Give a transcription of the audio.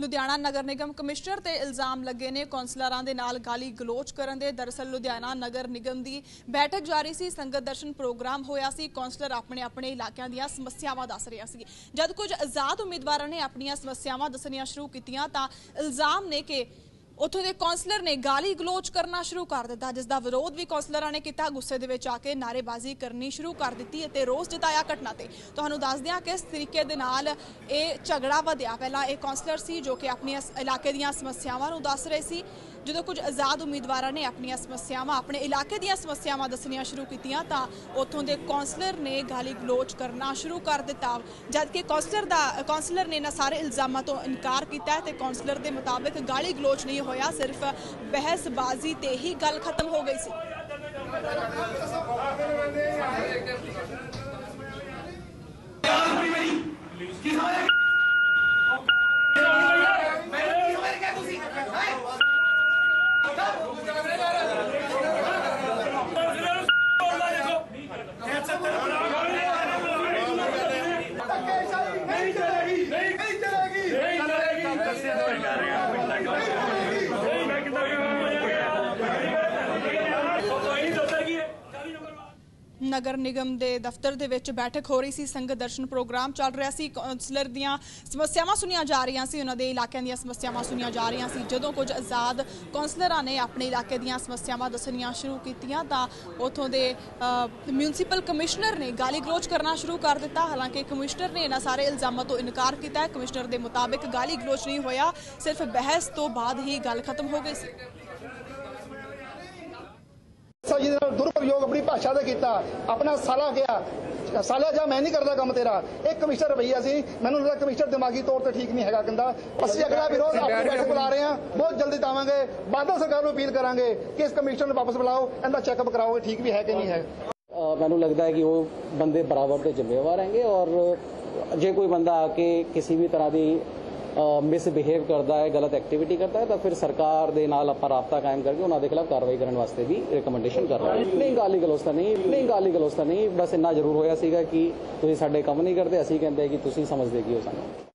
Ludhiana Nagar Nigam commissioner ਤੇ ਇਲਜ਼ਾਮ ਲੱਗੇ ਨੇ। ਕੌਂਸਲਰਾਂ ਦੇ ਨਾਲ ਗਾਲੀ ਗਲੋਚ ਕਰਨ ਦੇ ਦਰਅਸਲ ਲੁਧਿਆਣਾ ਨਗਰ ਨਿਗਮ ਦੀ ਬੈਠਕ ਜਾਰੀ ਸੀ। ਸੰਗਤ ਦਰਸ਼ਨ ਪ੍ਰੋਗਰਾਮ ਹੋਇਆ ਸੀ। ਕੌਂਸਲਰ ਆਪਣੇ ਆਪਣੇ ਇਲਾਕਿਆਂ ਦੀਆਂ ਸਮੱਸਿਆਵਾਂ ਦੱਸ ਰਿਹਾ ਸੀ। ਜਦ ਕੁਝ ਆਜ਼ਾਦ ਉਮੀਦਵਾਰਾਂ ਨੇ ਆਪਣੀਆਂ ਸਮੱਸਿਆਵਾਂ ਦੱਸਣੀਆਂ ਸ਼ੁਰੂ ਕੀਤੀਆਂ ਤਾਂ ਇਲਜ਼ਾਮ ਨੇ ਕਿ ਉੱਥੋਂ ਦੇ ਕੌਂਸਲਰ ਨੇ ਗਾਲੀ ਗਲੋਚ ਕਰਨਾ ਸ਼ੁਰੂ ਕਰ ਦਿੱਤਾ, ਜਿਸ ਦਾ ਵਿਰੋਧ ਵੀ ਕੌਂਸਲਰਾਂ ਨੇ ਕੀਤਾ। ਗੁੱਸੇ ਦੇ ਵਿੱਚ ਆ ਕੇ ਨਾਰੇਬਾਜ਼ੀ ਕਰਨੀ ਸ਼ੁਰੂ ਕਰ ਦਿੱਤੀ ਅਤੇ ਰੋਸ ਜਤਾਇਆ ਘਟਨਾ ਤੇ। ਤੁਹਾਨੂੰ ਦੱਸ ਦਿਆਂ ਕਿ ਇਸ ਤਰੀਕੇ ਦੇ ਨਾਲ ਇਹ ਝਗੜਾ ਵਧਿਆ। ਪਹਿਲਾਂ ਇਹ ਕੌਂਸਲਰ ਸੀ ਜੋ ਕਿ ਆਪਣੀਆਂ ਇਲਾਕੇ ਦੀਆਂ ਸਮੱਸਿਆਵਾਂ ਨੂੰ ਦੱਸ ਰਹੇ ਸੀ। ਜਦੋਂ ਕੁਝ ਆਜ਼ਾਦ ਉਮੀਦਵਾਰਾਂ ਨੇ ਆਪਣੀਆਂ ਸਮੱਸਿਆਵਾਂ, ਆਪਣੇ ਇਲਾਕੇ ਦੀਆਂ ਸਮੱਸਿਆਵਾਂ ਦੱਸਣੀਆਂ ਸ਼ੁਰੂ ਕੀਤੀਆਂ, ਤਾਂ ਉੱਥੋਂ ਦੇ ਕੌਂਸਲਰ ਨੇ ਗਾਲੀ ਗਲੋਚ ਕਰਨਾ ਸ਼ੁਰੂ ਕਰ ਦਿੱਤਾ। ਜਦਕਿ ਕੌਂਸਲਰ ਦਾ ਕੌਂਸਲਰ ਨੇ ਇਹਨਾਂ ਸਾਰੇ ਇਲਜ਼ਾਮਾਂ ਤੋਂ ਇਨਕਾਰ ਕੀਤਾ ਹੈ ਤੇ ਕੌਂਸਲਰ ਦੇ ਮੁਤਾਬਕ ਗਾਲੀ ਗਲੋਚ ਨਹੀਂ ਹੋਇਆ ਸਿਰਫ ਬਹਿਸਬਾਜ਼ੀ ਤੇ ਹੀ ਗੱਲ ਖਤਮ ਹੋ ਗਈ ਸੀ ਨਹੀਂ ਨਗਰ ਨਿਗਮ ਦੇ ਦਫ਼ਤਰ ਦੇ ਵਿੱਚ ਬੈਠਕ ਹੋ ਰਹੀ ਸੀ, ਸੰਗਤ ਦਰਸ਼ਨ ਪ੍ਰੋਗਰਾਮ ਚੱਲ ਰਿਹਾ ਸੀ ਕਾਉਂਸਲਰ ਦੀਆਂ ਸਮੱਸਿਆਵਾਂ ਸੁਣੀਆਂ ਜਾ ਰਹੀਆਂ ਸੀ, ਉਹਨਾਂ ਦੇ ਇਲਾਕਿਆਂ ਦੀਆਂ ਸਮੱਸਿਆਵਾਂ ਸੁਣੀਆਂ ਜਾ ਰਹੀਆਂ ਸੀ। ਜਦੋਂ ਕੁਝ ਆਜ਼ਾਦ ਕਾਉਂਸਲਰਾਂ ਨੇ ਆਪਣੇ ਇਲਾਕੇ ਦੀਆਂ ਸਮੱਸਿਆਵਾਂ ਦੱਸਣੀਆਂ ਸ਼ੁਰੂ ਕੀਤੀਆਂ, ਤਾਂ ਉਥੋਂ ਦੇ ਮਿਊਨਿਸਪਲ ਕਮਿਸ਼ਨਰ ਨੇ ਗਾਲੀ ਗਲੋਚ ਕਰਨਾ ਸ਼ੁਰੂ ਕਰ ਦਿੱਤਾ। ਹਾਲਾਂਕਿ ਕਮਿਸ਼ਨਰ ਨੇ ਇਹਨਾਂ ਸਾਰੇ ਇਲਜ਼ਾਮਾਂ ਤੋਂ ਇਨਕਾਰ ਕੀਤਾ ਹੈ। ਕਮਿਸ਼ਨਰ ਦੇ ਮੁਤਾਬਕ ਗਾਲੀ ਗਲੋਚ ਨਹੀਂ ਹੋਇਆ, ਸਿਰਫ ਬਹਿਸ ਤੋਂ ਬਾਅਦ ਹੀ ਗੱਲ ਖਤਮ ਹੋ ਗਈ ਸੀ। ਸੋ ਜਿਹਦੇ ਨਾਲ ਦੁਰਪ੍ਰਯੋਗ ਆਪਣੀ ਭਾਸ਼ਾ ਦਾ ਕੀਤਾ ਆਪਣਾ ਸਾਲਾ ਗਿਆ। ਸਾਲਿਆ ਜਾ ਮੈਂ ਨਹੀਂ ਕਰਦਾ ਕੰਮ ਤੇਰਾ। ਇਹ ਕਮਿਸ਼ਨਰ ਰਵਈਆ ਸੀ ਮੈਨੂੰ ਲੱਗਦਾ ਕਮਿਸ਼ਨਰ ਦਿਮਾਗੀ ਤੌਰ ਤੇ ਠੀਕ ਨਹੀਂ ਹੈਗਾ ਕਹਿੰਦਾ ਅਸੀਂ ਅਗਲਾ ਵਿਰੋਧ ਆਪਣੀ ਬੈਠਕ ਬੁਲਾ ਰਹੇ ਹਾਂ। ਬਹੁਤ ਜਲਦੀ ਤਾਵਾਂਗੇ। ਬਾਦਲ ਸਰਕਾਰ ਨੂੰ ਅਪੀਲ ਕਰਾਂਗੇ ਕਿ ਇਸ ਕਮਿਸ਼ਨਰ ਨੂੰ ਵਾਪਸ ਬੁਲਾਓ। ਇਹਦਾ ਚੈੱਕਅਪ ਕਰਾਓ ਇਹ ਠੀਕ ਵੀ ਹੈ ਕਿ ਨਹੀਂ ਹੈ। ਮੈਨੂੰ ਲੱਗਦਾ ਹੈ ਕਿ ਉਹ ਬੰਦੇ ਬਰਾਬਰ ਦੇ ਜ਼ਿੰਮੇਵਾਰ ਹੈਗੇ ਔਰ ਜੇ ਕੋਈ ਬੰਦਾ ਆ ਕੇ ਕਿਸੇ ਵੀ ਤਰ੍ਹਾਂ ਦੀ ਮਿਸਬਿਹੇਵ ਕਰਦਾ ਹੈ, ਗਲਤ ਐਕਟੀਵਿਟੀ ਕਰਦਾ ਹੈ, ਤਾਂ ਫਿਰ ਸਰਕਾਰ ਦੇ ਨਾਲ ਆਪਾਂ ਰਾਬਤਾ ਕਾਇਮ ਕਰਕੇ ਉਹਨਾਂ ਦੇ ਖਿਲਾਫ ਕਾਰਵਾਈ ਕਰਨ ਵਾਸਤੇ ਵੀ ਰეკਮੈਂਡੇਸ਼ਨ ਕਰ ਰਹੇ ਹਾਂ। ਨਹੀਂ, ਗਾਲੀ ਗਲੋਚ ਤਾਂ ਨਹੀਂ ਨਹੀਂ, ਗਾਲੀ ਗਲੋਚ ਤਾਂ ਨਹੀਂ, ਬਸ ਇੰਨਾ ਜ਼ਰੂਰ ਹੋਇਆ ਸੀਗਾ ਕਿ ਤੁਸੀਂ ਸਾਡੇ ਕੰਮ ਨਹੀਂ ਕਰਦੇ, ਅਸੀਂ ਕਹਿੰਦੇ ਕਿ ਤੁਸੀਂ ਸਮਝਦੇ ਕੀ ਹੋ ਸਾਨੂੰ।